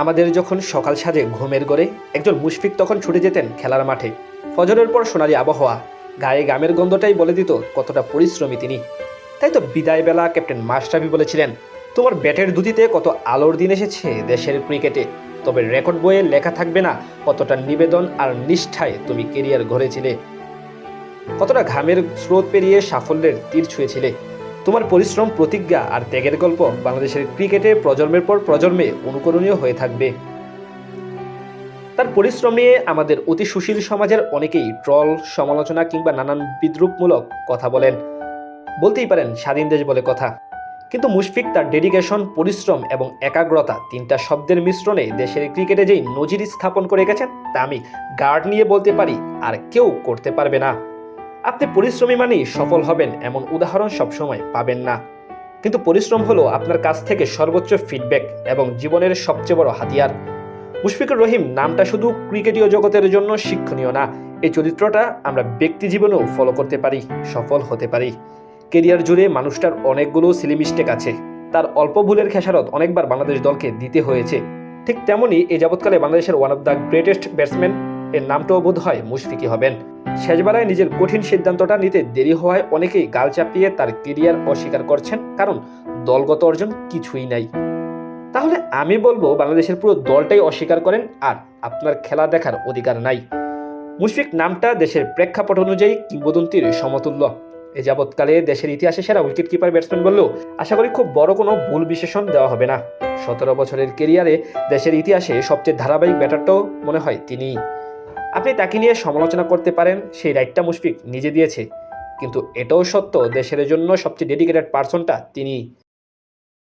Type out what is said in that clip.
আমাদের যখন সকাল সাজে ঘুমের গড়ে একজন মুশফিক তখন ছুটে যেতেন খেলার মাঠে। ফজরের পর সোনালি আবহাওয়া, গায়ে গামের গন্ধটাই বলে দিত কতটা পরিশ্রমী তিনি। তাই তো বিদায় বেলা ক্যাপ্টেন মাস্টাবি বলেছিলেন, তোমার ব্যাটের দুটিতে কত আলোর দিন এসেছে দেশের ক্রিকেটে। তবে রেকর্ড বইয়ে লেখা থাকবে না কতটা নিবেদন আর নিষ্ঠায় তুমি কেরিয়ার গড়েছিলে। কতটা ঘামের স্রোত পেরিয়ে সাফল্যের তীর ছুঁয়েছিলে। তোমার পরিশ্রম, প্রতিজ্ঞা আর ত্যাগের গল্প বাংলাদেশের ক্রিকেটে প্রজন্মের পর প্রজন্মে অনুকরণীয় হয়ে থাকবে। তার পরিশ্রম নিয়ে আমাদের অতি সুশীল সমাজের অনেকেই ট্রল, সমালোচনা কিংবা নানান বিদ্রুপমূলক কথা বলেন। বলতেই পারেন, স্বাধীন দেশ বলে কথা। কিন্তু মুশফিক তার ডেডিকেশন পরিশ্রম এবং একাগ্রতা তিনটা শব্দের মিশ্রণে দেশের ক্রিকেটে যেই নজির স্থাপন করে গেছেন, তা আমি গার্ড নিয়ে বলতে পারি আর কেউ করতে পারবে না। আপনি পরিশ্রমী মানেই সফল হবেন, এমন উদাহরণ সবসময় পাবেন না। কিন্তু পরিশ্রম হলো আপনার কাছ থেকে সর্বোচ্চ ফিডব্যাক এবং জীবনের সবচেয়ে বড় হাতিয়ার। মুশফিকুর রহিম নামটা শুধু ক্রিকেটীয় জগতের জন্য শিক্ষণীয় না এই চরিত্রটা আমরা ব্যক্তি জীবনেও ফলো করতে পারি, সফল হতে পারি। কেরিয়ার জুড়ে মানুষটার অনেকগুলো সিলিমিস্টেক আছে। তার অল্প ভুলের খেসারত অনেকবার বাংলাদেশ দলকে দিতে হয়েছে। ঠিক তেমনই এ যাবৎকালে বাংলাদেশের one of the greatest batsman এর নামটাও বোধ হয় মুশফিকই হবেন। শেষবেলায় নিজের কঠিন সিদ্ধান্তটা নিতে দেরি হওয়ায় অনেকেই গাল চাপিয়ে তার কেরিয়ার অস্বীকার করছেন, কারণ দলগত অর্জন কিছুই নাই। তাহলে আমি বলব বাংলাদেশের পুরো দলটাই অস্বীকার করেন আর আপনার খেলা দেখার অধিকার নাই। মুশফিক নামটা দেশের প্রেক্ষাপট অনুযায়ী কিংবদন্তির সমতুল্য। এ যাবৎকালে দেশের ইতিহাসে সেরা উইকেট কিপার ব্যাটসম্যান বললেও আশা করি খুব বড় কোনো ভুল বিশেষণ দেওয়া হবে না। সতেরো বছরের কেরিয়ারে দেশের ইতিহাসে সবচেয়ে ধারাবাহিক ব্যাটারটাও মনে হয় তিনিই। আপনি তাকে নিয়ে সমালোচনা করতে পারেন, সেই রাইটটা মুশফিক নিজে দিয়েছে। কিন্তু এটাও সত্য, দেশের জন্য সবচেয়ে ডেডিকেটেড পার্সনটা তিনি।